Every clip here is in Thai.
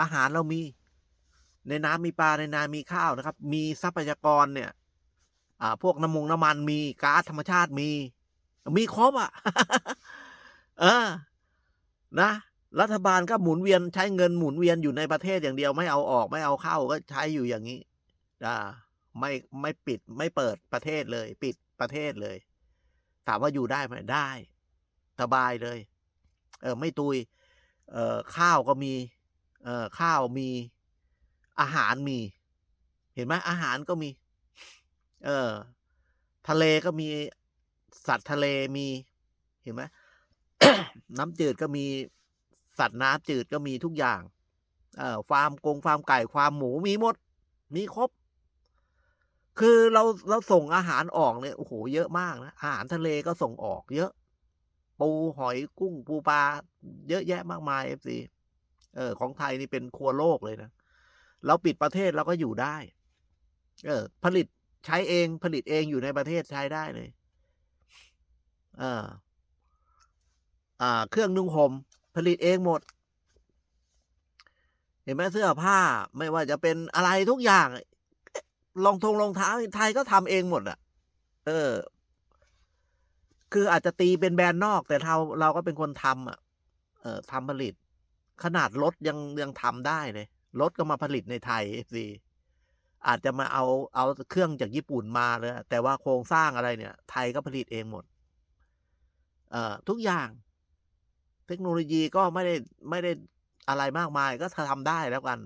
อาหารเรามี ในน้ำมีปลาในนามีข้าวนะครับ มีทรัพยากรเนี่ยอ่าพวกน้ำมงน้ำมันมีก๊าซธรรมชาติมี มีครบอะ เออ นะ รัฐบาลก็หมุนเวียนใช้เงินหมุนเวียนอยู่ในประเทศอย่างเดียวไม่เอาออกไม่เอาเข้าก็ใช้อยู่อย่างนี้อ่าไม่ไม่ปิดไม่เปิดประเทศเลย ปิดประเทศเลย ถามว่าอยู่ได้ไหมได้ สบายเลย เออ ไม่ตุย เออข้าวก็มี เอ่อข้าวมีอาหารมี เห็นไหมอาหารก็มี เออทะเลก็มีสัตว์ทะเลมีเห็นไหมน้ำจืดก็มีสัตว์น้ำจืดก็มีทุกอย่าง เอ่อฟาร์มกงฟาร์มไก่ฟาร์มหมูมีหมด มีครบ คือเราเราส่งอาหารออกเนี่ยโอ้โหเยอะมากนะอาหารทะเลก็ส่งออกเยอะ ปูหอยกุ้งปูปลาเยอะแยะมากมายเอฟซี เออ ของไทยนี่เป็นครัวโลกเลยนะเราปิดประเทศเราก็อยู่ได้ เออ ผลิตใช้เองผลิตเองอยู่ในประเทศใช้ได้เลย เออ อ่า เครื่องนุ่งห่มผลิตเองหมด เห็นไหมเสื้อผ้าไม่ว่าจะเป็นอะไรทุกอย่างรองทงรองเท้าไทยก็ทำเองหมดอะ เออ คืออาจจะตีเป็นแบรนด์นอก แต่เราเราก็เป็นคนทำอะ เออทำผลิต ขนาดรถยังยังทำได้เลยรถก็มาผลิตในไทยเอฟซีอาจจะมาเอาเอาเครื่องจากญี่ปุ่นมาเลยแต่ว่าโครงสร้างอะไรเนี่ย ไทยก็ผลิตเองหมด เอ่อทุกอย่าง เทคโนโลยีก็ไม่ได้ไม่ได้อะไรมากมายก็ทำได้แล้วกัน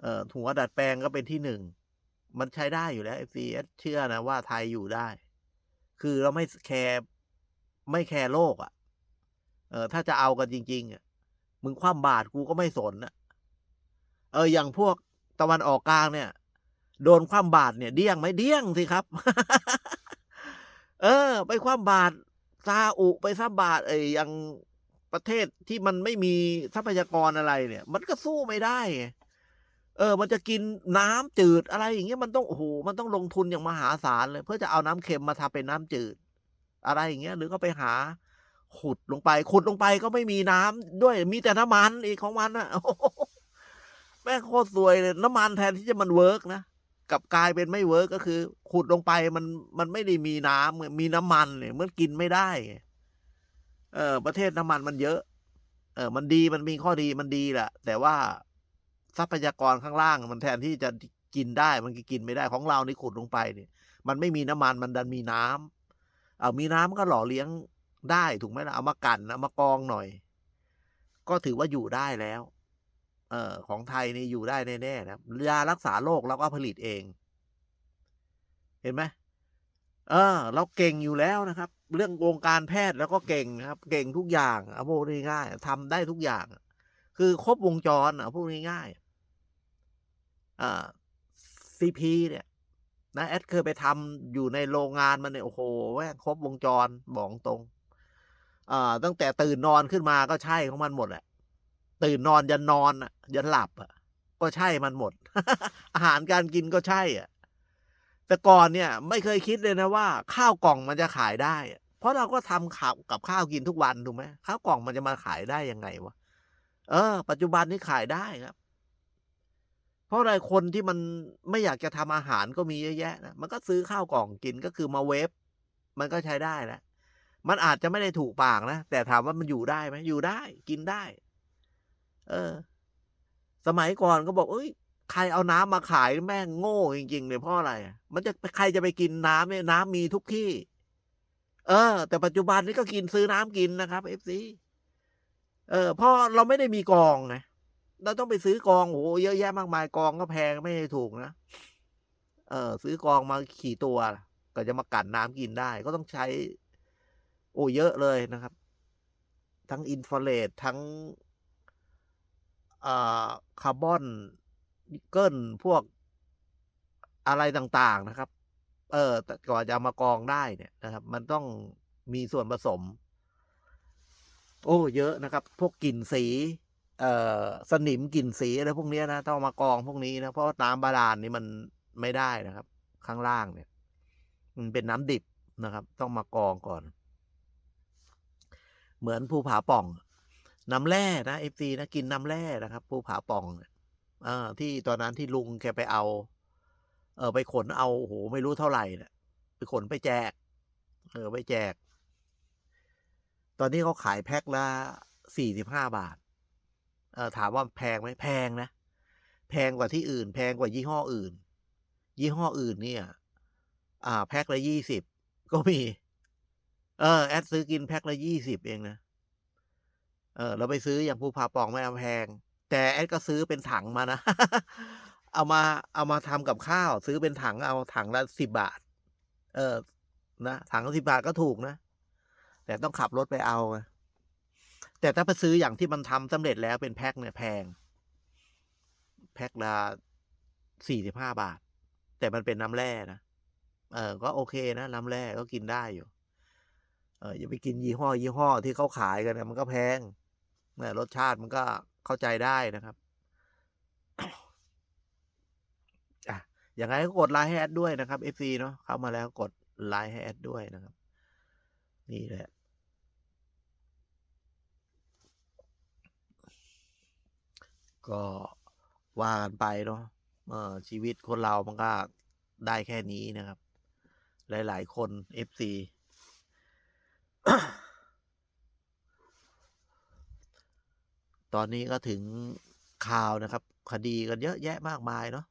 เอ่อหัวดัดแปลงก็เป็นที่หนึ่ง มันใช้ได้อยู่แล้ว FCS เชื่อนะว่าไทยอยู่ได้ คือเราไม่แคร์ไม่แคร์โลกอะ่ะ เออถ้าจะเอากันจริงๆอะมึงคว่ำบาตรกูก็ไม่สนอะเอออย่างพวกตะวันออกกลางเนี่ย โดนคว่ำบาตรเนี่ย เดี้ยงไหมเดี้ยงสิครับ เออ ไปคว่ำบาตรซาอุไปซ้ำบาตรเอ้ยอย่างประเทศที่มันไม่มีทรัพยากรอะไรเนี่ย มันก็สู้ไม่ได้ เออ มันจะกินน้ำจืดอะไรอย่างเงี้ยมันต้องโอ้โหมันต้องลงทุนอย่างมหาศาลเลย เพื่อจะเอาน้ำเค็มมาทำเป็นน้ำจืด อะไรอย่างเงี้ย หรือก็ไปหา ขุดลงไป ขุดลงไปก็ไม่มีน้ำด้วยมีแต่น้ำมันอีกของมันอะแม่โคตรสวยเลยน้ำมันแทนที่จะมันเวิร์กนะกับกลายเป็นไม่เวิร์กก็คือ ขุดลงไปมันมันไม่ได้มีน้ำมีน้ำมันเนี่ยมันกินไม่ได้ เออ ประเทศน้ำมันมันเยอะ เออ มันดีมันมีข้อดีมันดีแหละแต่ว่าทรัพยากรข้างล่าง มันแทนที่จะกินได้ มันก็กินไม่ได้ของเรานี่ขุดลงไปเนี่ย มันไม่มีน้ำมันมันดันมีน้ำเอามีน้ำก็หล่อเลี้ยง ได้ถูกไหมล่ะเอามากันเอามากองหน่อย ก็ถือว่าอยู่ได้แล้ว เออของไทยนี่อยู่ได้แน่ๆนะยารักษาโรคเราก็ผลิตเอง เห็นไหมเออ เราเก่งอยู่แล้วนะครับ เรื่องวงการแพทย์แล้วก็เก่งนะครับ เก่งทุกอย่างเอาพูดง่ายๆทำได้ทุกอย่าง คือครบวงจรอะพูดง่ายๆอ่าซีพีเนี่ยนะแอดเคยไปทำอยู่ในโรงงานมันเนี่ยโอ้โหแม่งครบวงจรบอกตรง อ่าตั้งแต่ตื่นนอนขึ้นมาก็ใช่ของมันหมดแหละ ตื่นนอนยันนอนอะยันหลับอะ ก็ใช่มันหมด อาหารการกินก็ใช่อะ แต่ก่อนเนี่ย ไม่เคยคิดเลยนะว่า ข้าวกล่องมันจะขายได้ เพราะเราก็ทำข้าวกับข้าวกินทุกวันถูกไหมข้าวกล่องมันจะมาขายได้ยังไงวะเออ ปัจจุบันนี้ขายได้ครับ เพราะอะไรคนที่มันไม่อยากจะทำอาหารก็มีเยอะแยะนะมันก็ซื้อข้าวกล่องกินก็คือมาเวฟมันก็ใช้ได้แล้ว มันอาจจะไม่ได้ถูกปากนะ แต่ถามว่ามันอยู่ได้ไหมอยู่ได้ กินได้ เออ สมัยก่อนก็บอก เอ้ย ใครเอาน้ำมาขายแม่งโง่จริงๆเลยเพราะอะไร มันจะใครจะไปกินน้ำเนี่ยน้ำมีทุกที่ เออ แต่ปัจจุบันนี้ก็กินซื้อน้ำกินนะครับเอฟซีเออเพราะเราไม่ได้มีกองไงเราต้องไปซื้อกองโอ้โหเยอะแยะมากมายกองก็แพงไม่ได้ถูกนะเออ ซื้อกองมาขี่ตัวก็จะมากันน้ำกินได้ ก็ต้องใช้ โอ้เยอะเลยนะครับ ทั้งอินฟราเรดทั้งคาร์บอนนิกเกิลพวกอะไรต่างๆนะครับ เออแต่ก่อนจะามากองได้เนี่ยนะครับ มันต้องมีส่วนผสม โอ้เยอะนะครับ พวกกลิ่นสี เอ่อสนิมกลิ่นสีอะไรพวกนี้นะต้องมากองพวกนี้นะเพราะน้ำบาดาลนี่มันไม่ได้นะครับ ข้างล่างเนี่ย มันเป็นน้ำดิบนะครับ ต้องมากองก่อน เหมือนภูผาป่อง น้ำแร่นะเอฟซีนะกินน้ำแร่นะครับภูผาป่องเออที่ตอนนั้นที่ลุงแกไปเอา เออไปขนเอาโอ้โหไม่รู้เท่าไหร่เนี่ยไปขนไปแจก เออไปแจก ตอนนี้เขาขายแพ็คละสี่สิบห้าบาท เออถามว่าแพงไหมแพงนะ แพงกว่าที่อื่น แพงกว่ายี่ห้ออื่น ยี่ห้ออื่นเนี่ย อ่า แพ็คละยี่สิบก็มี ออแอดซื้อกินแพ็คละยี่สิบเองนะเออเราไปซื้ออย่างภูผาปองไม่เอาแพง แต่แอดก็ซื้อเป็นถังมานะ เอามาเอามาทำกับข้าว ซื้อเป็นถังเอาถังละสิบบาท เออนะถังละสิบบาทก็ถูกนะ แต่ต้องขับรถไปเอา แต่ถ้าไปซื้ออย่างที่มันทำสำเร็จแล้วเป็นแพ็คเนี่ยแพง แพ็คละสี่สิบห้าบาท แต่มันเป็นน้ำแร่นะเออก็โอเคนะน้ำแร่ก็กินได้อยู่ อออย่าไปกินยี่ห้อ ยี่ห้อที่เขาขายกันนะมันก็แพงนะรสชาติมันก็เข้าใจได้นะครับอะอย่างไรก็กดไลค์ให้แอดด้วยนะครับ FC เนาะเข้ามาแล้วกดไลค์ให้แอดด้วยนะครับ นี่แหละก็ว่ากันไปเนาะชีวิตคนเรามันก็ได้แค่นี้นะครับ หลาย ๆ คน FC ตอนนี้ก็ถึงข่าวนะครับ คดีกันเยอะแยะมากมายเนาะ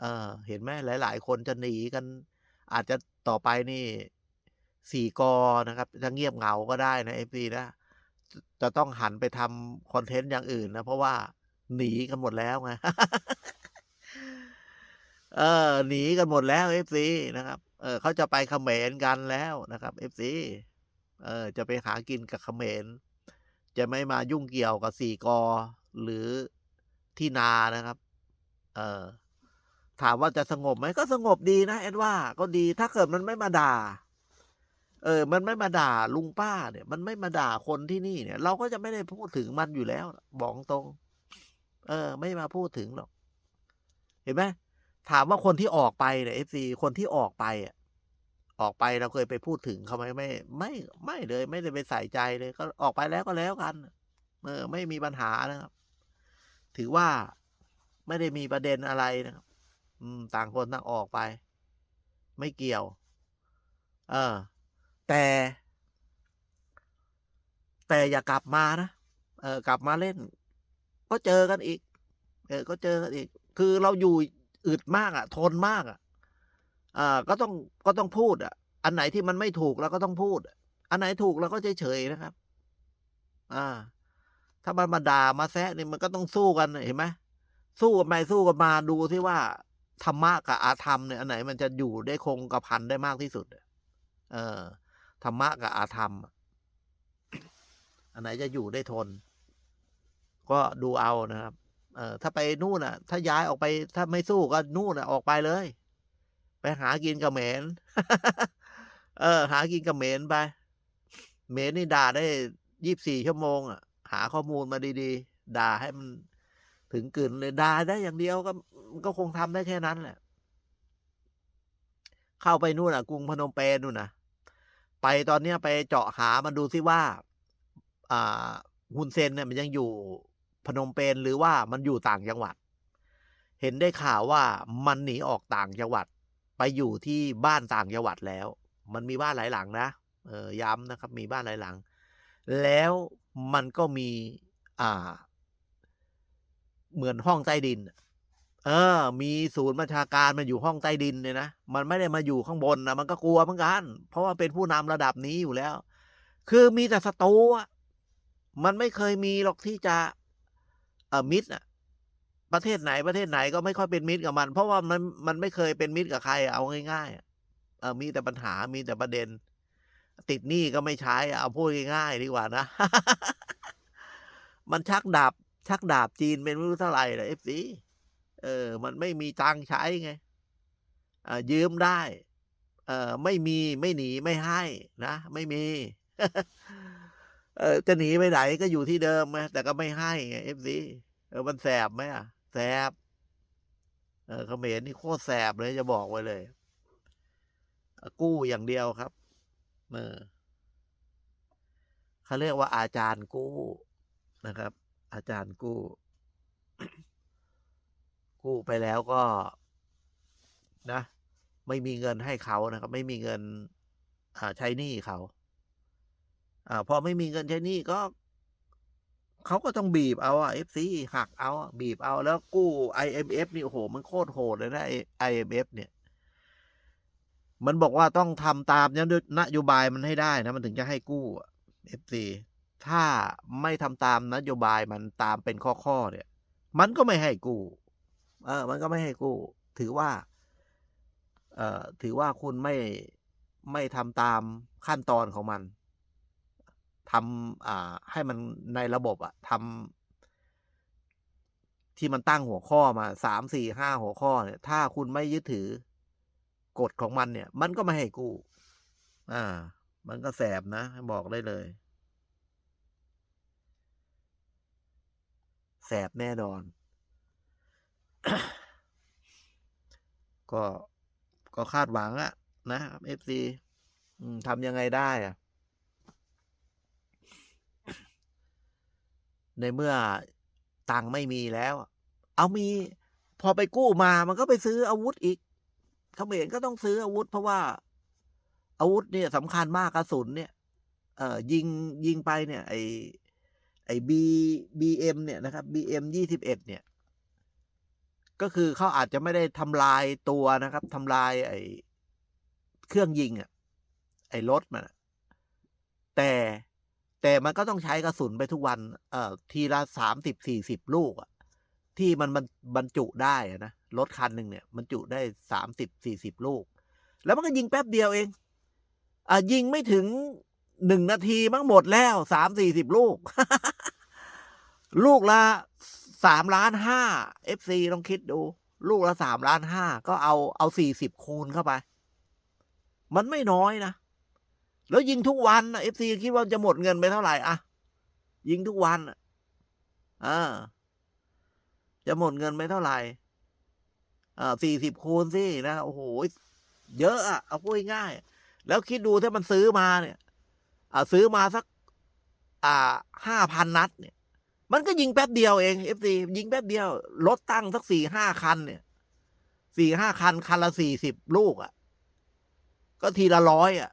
เออ เห็นไหมหลาย ๆ คนจะหนีกัน อาจจะต่อไปนี่สี่กอนะครับ จะเงียบเหงาก็ได้นะเอฟซีนะ จะจะต้องหันไปทำคอนเทนต์อย่างอื่นนะ เพราะว่าหนีกันหมดแล้วไงเออหนีกันหมดแล้วเอฟซีนะครับ เออเขาจะไปเขมรกันแล้วนะครับเอฟซี เออจะไปหากินกับเขมร จะไม่มายุ่งเกี่ยวกับสี่กอหรือที่นานะครับ เออถามว่าจะสงบไหมก็สงบดีนะแอดว่า ก็ดีถ้าเกิดมันไม่มาด่า เออ มันไม่มาด่าลุงป้าเนี่ย มันไม่มาด่าคนที่นี่เนี่ย เราก็จะไม่ได้พูดถึงมันอยู่แล้ว บอกตรง เออ ไม่มาพูดถึงหรอก เห็นไหมถามว่าคนที่ออกไปเนี่ยเอฟซีคนที่ออกไปอะ ออกไปเราเคยไปพูดถึงเขาไหมไม่ไม่ไม่เลย ไม่ได้ไปใส่ใจเลย ก็ออกไปแล้วก็แล้วกันเออไม่มีปัญหานะครับ ถือว่าไม่ได้มีประเด็นอะไรนะครับ อืม ต่างคนต่างออกไป ไม่เกี่ยว เออ แต่ แต่อย่ากลับมานะเออกลับมาเล่น ก็เจอกันอีก เออ ก็เจอกันอีก คือเราอยู่อึดมากอะ่ะ ทนมากอะ่ะ อ่าก็ต้องก็ต้องพูดอะ อันไหนที่มันไม่ถูกเราก็ต้องพูด อันไหนถูกเราก็เฉยๆนะครับ อ่า ถ้ามันมาด่ามาแซะนี่มันก็ต้องสู้กันเห็นไหมสู้กันไปสู้กันมาดูที่ว่าธรรมะกับอาธรรมเนี่ยอันไหนมันจะอยู่ได้คงกระพันได้มากที่สุด เออธรรมะกับอาธรรม อันไหนจะอยู่ได้ทน ก็ดูเอานะครับ เออถ้าไปนู่นอะ ถ้าย้ายออกไป ถ้าไม่สู้ก็นู่นอะออกไปเลย ไปหากินกับเหมนเออ หากินกับเหมนไปเหมนนี่ด่าได้ยี่บสี่ชั่วโมงอะ หาข้อมูลมาดีๆ ด่าให้มันถึงกลืนเลยด่าได้อย่างเดียวก็ก็คงทำได้แค่นั้นแหละ เข้าไปนู่นอะ กรุงพนมเปญนู่นนะไปตอนเนี้ยไปเจาะหามาดูซิว่า อ่าฮุนเซนเนี่ยมันยังอยู่พนมเปญหรือว่ามันอยู่ต่างจังหวัด เห็นได้ข่าวว่ามันหนีออกต่างจังหวัด ไปอยู่ที่บ้านต่างจังหวัดแล้ว มันมีบ้านหลายหลังนะเออย้ำนะครับ มีบ้านหลายหลัง แล้วมันก็มี อ่า เหมือนห้องใต้ดิน เออ มีศูนย์บัญชาการมันอยู่ห้องใต้ดินเนี่ยนะ มันไม่ได้มาอยู่ข้างบนนะมันก็กลัวเหมือนกัน เพราะว่าเป็นผู้นำระดับนี้อยู่แล้ว คือมีแต่ศัตรูมันไม่เคยมีหรอกที่จะเออมิตรอะ ประเทศไหนประเทศไหนก็ไม่ค่อยเป็นมิตรกับมัน เพราะว่ามันมันไม่เคยเป็นมิตรกับใคร เอาง่ายๆเออมีแต่ปัญหามีแต่ประเด็น ติดหนี้ก็ไม่ใช้เอาพูดง่ายๆดีกว่านะ มันชักดาบชักดาบจีนเป็นไม่รู้เท่าไหร่เลยเอฟซีเออ มันไม่มีตังใช้ไงยืมได้ เออไม่มีไม่หนีไม่ให้นะไม่มี เออจะหนีไปไหนก็อยู่ที่เดิมไงแต่ก็ไม่ให้ไงเอฟซีเออมันแสบไหมอะ แสบเออเขมรนี่โคตรแสบเลยจะบอกไว้เลย กู้อย่างเดียวครับเออเขาเรียกว่าอาจารย์กู้นะครับ อาจารย์กู้ กู้ไปแล้วก็ นะ ไม่มีเงินให้เขานะครับ ไม่มีเงินอ่าใช้หนี้เขาอ่าพอไม่มีเงินใช้หนี้ก็ เขาก็ต้องบีบเอาอะ FC หักเอาบีบเอาแล้วกู้ IMF นี่โอ้โห มันโคตรโหดเลยนะไอ้ IMF เนี่ย มันบอกว่าต้องทำตามนโยบายมันให้ได้นะ มันถึงจะให้กู้เอะ FC ถ้าไม่ทำตามนโยบายมันตามเป็นข้อๆเนี่ย มันก็ไม่ให้กู้ เออ มันก็ไม่ให้กู้ ถือว่า เอ่อ ถือว่าคุณไม่ไม่ทำตามขั้นตอนของมัน ทำอ่าให้มันในระบบอะทำที่มันตั้งหัวข้อมา3 4 5หัวข้อเนี่ย ถ้าคุณไม่ยึดถือกฎของมันเนี่ย มันก็ไม่ให้กู้ อ่า มันก็แสบนะ บอกได้เลย แสบแน่นอน ก็ก็คาดหวังอะนะครับ FC อืมทำยังไงได้อะ ในเมื่อตังไม่มีแล้ว เอามี พอไปกู้มามันก็ไปซื้ออาวุธอีกเขมรก็ต้องซื้ออาวุธ เพราะว่า อาวุธเนี่ยสำคัญมากกระสุนเนี่ย เอ่อยิงยิงไปเนี่ย ไอไอ้ B BM เอ็มเนี่ยนะครับ BM 21เอ็ดเนี่ย ก็คือเขาอาจจะไม่ได้ทำลายตัวนะครับทำลาย ไอเครื่องยิงอะไอรถมันแต่ แต่มันก็ต้องใช้กระสุนไปทุกวัน เอ่อ ทีละ30-40ลูกอะที่มันมันบรรจุได้อะนะรถคันหนึ่งเนี่ยบรรจุได้30-40ลูก แล้วมันก็ยิงแป๊บเดียวเอง อ่ายิงไม่ถึง1นาทีมั้งหมดแล้ว3-40ลูก ลูกละ3,500,000 FC ลองคิดดู ลูกละ3,500,000ก็เอาเอา40คูณเข้าไป มันไม่น้อยนะ แล้วยิงทุกวันน่ะ FC คิดว่าจะหมดเงินไปเท่าไหร่อะยิงทุกวันอะเออจะหมดเงินไปเท่าไหรเอ่อ40คูณสินะโอ้โฮเยอะอะเอาพูดง่ายแล้วคิดดูถ้ามันซื้อมาเนี่ย อ่าซื้อมาสัก อ่า5,000นัด เนี่ย มันก็ยิงแป๊บเดียวเอง FC ยิงแป๊บเดียวรถตั้งสัก4-5คัน เนี่ย4-5คัน คันละ40ลูกอะก็ทีละ100อะ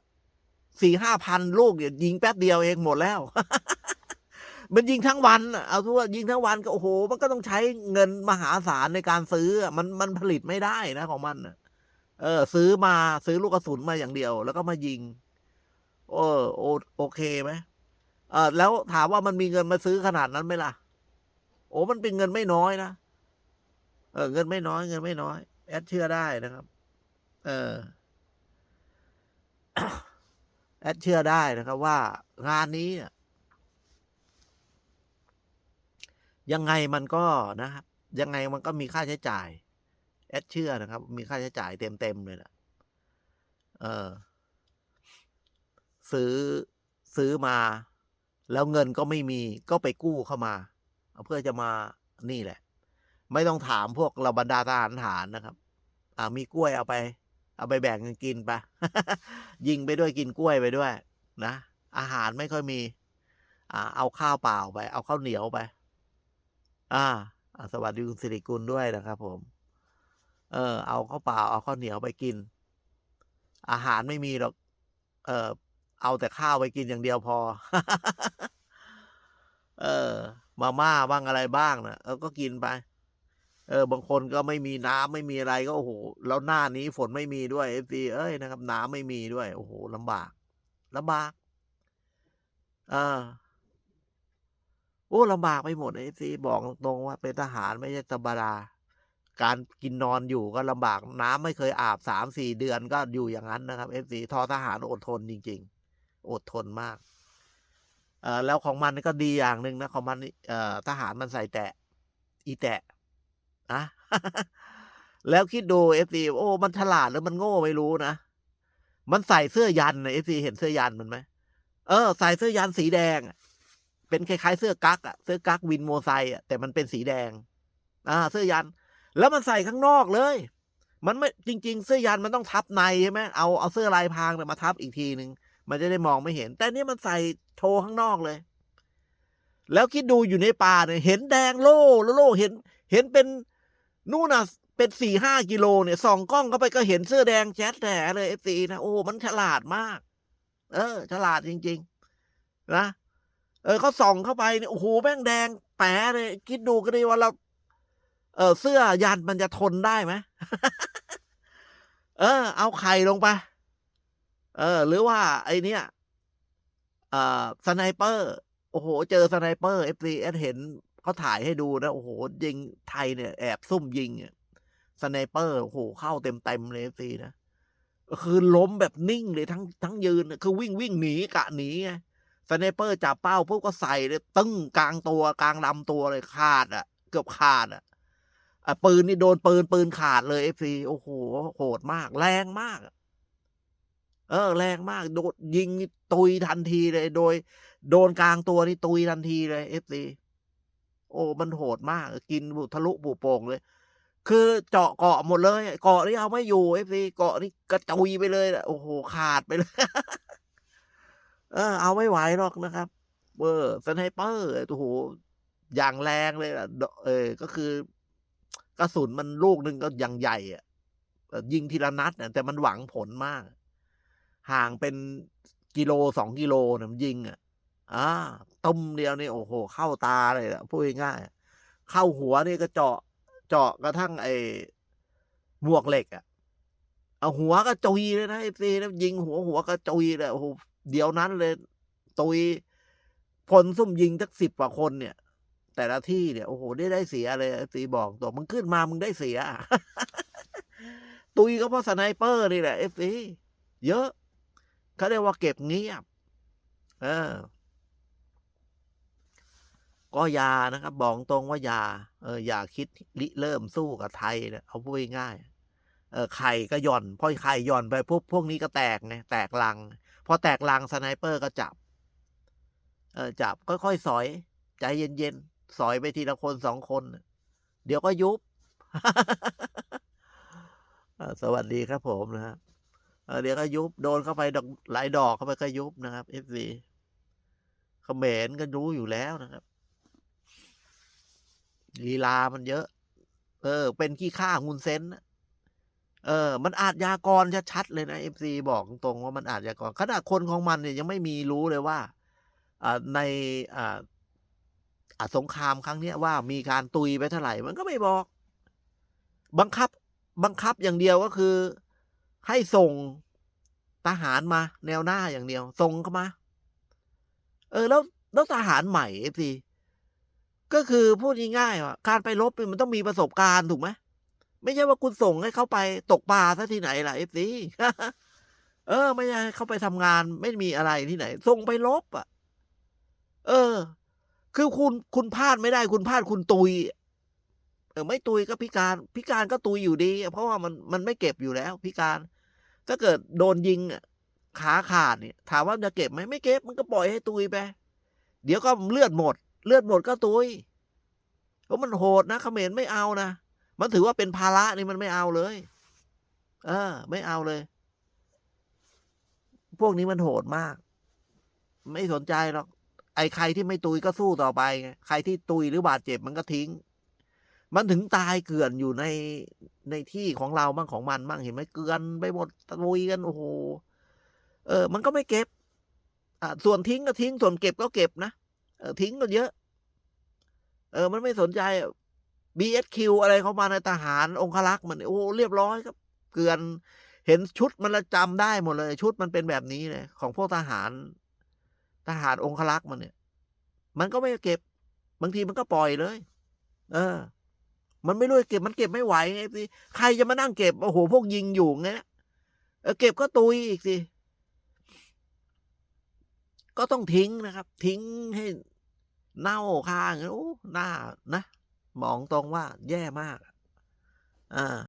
4-5,000ลูกเนี่ยยิงแป๊บเดียวเองหมดแล้ว มันยิงทั้งวันเอาทั่วยิงทั้งวันก็โอ้โฮมันก็ต้องใช้เงินมหาศาลในการซื้อมันมันผลิตไม่ได้นะของมันเออ ซื้อมาซื้อลูกกระสุนมาอย่างเดียว แล้วก็มายิงเออโอโอเคไหมเออแล้วถามว่ามันมีเงินมาซื้อขนาดนั้นไหมล่ะ?โอ้มันเป็นเงินไม่น้อยนะเออ เงินไม่น้อยเงินไม่น้อย แอดเชื่อได้นะครับ เออ แอดเชื่อได้นะครับว่างานนี้ยังไงมันก็นะครับยังไงมันก็มีค่าใช้จ่าย แอดเชื่อนะครับ มีค่าใช้จ่ายเต็มๆเลยแหละเออ ซื้อซื้อมา แล้วเงินก็ไม่มีก็ไปกู้เข้ามา เพื่อจะมานี่แหละ ไม่ต้องถามพวกเหล่าบรรดาทหารฐานนะครับ อ่ามีกล้วยเอาไป เอาไปแบ่งกันกินไป ยิงไปด้วยกินกล้วยไปด้วย นะ อาหารไม่ค่อยมี อ่า เอาข้าวเปล่าไป เอาข้าวเหนียวไป อ่า สวัสดีคุณสิริกุลด้วยนะครับ ผม เออ เอาข้าวเปล่า เอาข้าวเหนียวไปกิน อาหารไม่มีหรอก เออเอาแต่ข้าวไปกินอย่างเดียวพอ เออ มาม่าบ้างอะไรบ้างนะเออก็กินไป เออบางคนก็ไม่มีน้ำไม่มีอะไรก็โอ้โฮแล้วหน้านี้ฝนไม่มีด้วย FC เอ๊ยนะครับ น้ำไม่มีด้วยโอ้โฮลำบากลำบากเออโอ้ลำบากไปหมด FC บอกตรงว่าเป็นทหารไม่ใช่ธรรมดาการกินนอนอยู่ก็ลำบากน้ำไม่เคยอาบ3-4เดือนก็อยู่อย่างงั้นนะครับ FC ทอทหารอดทนจริง ๆ อดทนมากเออแล้วของมันก็ดีอย่างหนึ่งนะของมันเอ่อทหารมันใส่แตะ อีแตะ นะ แล้วคิดดู FC โอ้ มันฉลาดหรือมันโง่ไม่รู้นะ มันใส่เสื้อยันต์น่ะ FC เห็นเสื้อยันมันไหม?เออ ใส่เสื้อยันสีแดง เป็นคล้ายๆเสื้อกั๊กอะเสื้อกั๊กวินโมไซค์อะแต่มันเป็นสีแดงอาเสื้อยัน แล้วมันใส่ข้างนอกเลย มันไม่จริง ๆ เสื้อยันมันต้องทับในใช่ไหมเอาเอาเสื้อลายพรางเนี่ยมาทับอีกทีหนึ่งมันจะได้มองไม่เห็น แต่นี่มันใส่โชว์ข้างนอกเลย แล้วคิดดูอยู่ในป่าเนี่ยเห็นแดงโล่แล้วโล่เห็น เห็นเป็น นู่นน่ะเป็นสี่ห้ากิโลเนี่ยส่องกล้องเข้าไปก็เห็นเสื้อแดงแจ๊ดแหนเลยเอฟซีนะโอ้มันฉลาดมาก เออ ฉลาดจริง ๆ นะเออเขาส่องเข้าไปเนี่ยโอ้โหแม่งแดงแป๋เลยคิดดูก็ดีว่าเรา เออเสื้อยันมันจะทนได้ไหมเออ เอาไข่ลงไป เออ หรือว่า ไอเนี้ยเอ่อสไนเปอร์ โอ้โห เจอสไนเปอร์เอฟซีเอสเห็น เขาถ่ายให้ดูนะ โอ้โห ยิงไทยเนี่ย แอบซุ่มยิงอะสไนเปอร์โอ้โหเข้าเต็มเต็มเลยเอฟซีนะคือล้มแบบนิ่งเลยทั้งทั้งยืนน่ะคือวิ่งวิ่งหนีกะหนีไงสไนเปอร์จับเป้าปุ๊บก็ใส่เลยตึ้งกลางตัวกลางลำตัวเลยขาดอะ เกือบขาดอะอะปืนนี่โดนปืนปืนขาดเลยเอฟซีโอ้โหโหดมาก แรงมาก เออ แรงมากโดนยิงตุยทันทีเลย โดย โดนกลางตัวนี่ตุยทันทีเลยเอฟซี โอ้มันโหดมาก กินบุทะลุบุโป่งเลย คือเจาะเกาะหมดเลย เกาะนี่เอาไม่อยู่เอฟซีเกาะนี่กระจุยไปเลยโอ้โหขาดไปเลย เออ เอาไม่ไหวหรอกนะครับเบออสไนเปอร์โอ้โหอย่างแรงเลยอะเออ ก็คือกระสุนมันลูกหนึ่งก็อย่างใหญ่อะเอ่อยิงทีละนัดแต่มันหวังผลมาก ห่างเป็นกิโลสองกิโลนะมันยิงอะ อ่าต้มเดียวนี่โอ้โห เข้าตาเลยอะพูดง่ายเข้าหัวนี่ก็เจาะเจาะกระทั่งไอ้หมวกเหล็กอะเอาหัวก็จุยเลยนะไอ้ซีนะยิงหัวหัวก็จุยเลยโอ้โหเดี๋ยวนั้นเลยตุยพลซุ่มยิงทักสิบกว่าคนเนี่ย แต่ละที่เนี่ยโอ้โหได้ได้เสียเลยซีบอกตัวมึงขึ้นมามึงได้เสีย ตุยก็เพราะสไนเปอร์นี่แหละเอฟซีเยอะเขาเรียกว่าเก็บเงียบ เออ ก็ยานะครับบอกตรงว่ายาเอออย่าคิดริเริ่มสู้กับไทยนะเอาพูดง่ายเออไข่ก็หย่อนพอไข่หย่อนไปพวกพวกนี้ก็แตกไงแตกลัง พอแตกลังสไนเปอร์ก็จับ เออจับค่อยๆสอย ใจเย็นๆสอยไปทีละคนสองคน เดี๋ยวก็ยุบสวัสดีครับผมนะครับเดี๋ยวก็ยุบโดนเข้าไปดอกหลายดอกเข้าไปก็ยุบนะครับเอฟซีเขมรก็รู้อยู่แล้วนะครับ ลีลามันเยอะ เออ เป็นขี้ข้าฮุนเซนเออ มันอาจยากรชัดเลยนะเอฟซีบอกตรงๆว่ามันอาจยากรขนาดคนของมันเนี่ยยังไม่มีรู้เลยว่าอในอ่าสงครามครั้งเนี้ยว่ามีการตุยไปเท่าไหร่ มันก็ไม่บอก บังคับ บังคับอย่างเดียวก็คือ ให้ส่งทหารมา แนวหน้าอย่างเดียว ส่งเข้ามา เออ แล้วแล้วทหารใหม่เอฟซี ก็คือพูดง่ายๆว่าการไปรบมันต้องมีประสบการณ์ถูกไหมไม่ใช่ว่าคุณส่งให้เขาไปตกปลาซะที่ไหนล่ะเอฟซีเออ ไม่ใช่เขาไปทำงานไม่มีอะไรที่ไหน ส่งไปรบอะ เออ คือคุณคุณพลาดไม่ได้ คุณพลาดคุณตุย เออ ไม่ตุยก็พิการ พิการก็ตุยอยู่ดี เพราะว่ามันมันไม่เก็บอยู่แล้ว พิการ ถ้าเกิดโดนยิงขาขาดเนี่ย ถามว่าจะเก็บไหมไม่เก็บ มันก็ปล่อยให้ตุยไป เดี๋ยวก็เลือดหมด เลือดหมดก็ตุยเพราะมันโหดนะเขมรไม่เอานะ มันถือว่าเป็นภาระนี่มันไม่เอาเลย เออ ไม่เอาเลย พวกนี้มันโหดมาก ไม่สนใจหรอก ไอ้ใครที่ไม่ตุยก็สู้ต่อไปไงใครที่ตุยหรือบาดเจ็บมันก็ทิ้ง มันถึงตายเกลื่อนอยู่ในในที่ของเราบ้างของมันบ้างเห็นไหมเกลื่อนไปหมดตุยกันโอ้โห เออ มันก็ไม่เก็บอ่าส่วนทิ้งก็ทิ้ง ส่วนเก็บก็เก็บนะ เออทิ้งก็เยอะ เออ มันไม่สนใจ BSQ อะไรเข้ามาในทหารองครักษ์มันเนี่ยโอ้เรียบร้อยครับ เกือนเห็นชุดมันละจำได้หมดเลย ชุดมันเป็นแบบนี้เลยของพวกทหาร ทหารองครักษ์มันเนี่ย มันก็ไม่เก็บบางทีมันก็ปล่อยเลย เออ มันไม่รู้จะเก็บมันเก็บไม่ไหวไงสิใครจะมานั่งเก็บโอ้โหพวกยิงอยู่ไงเออเก็บก็ตุยอีกสิก็ต้องทิ้งนะครับ ทิ้งให้ เน่าคางโอ้หน้านะมองตรงว่าแย่มาก อ่า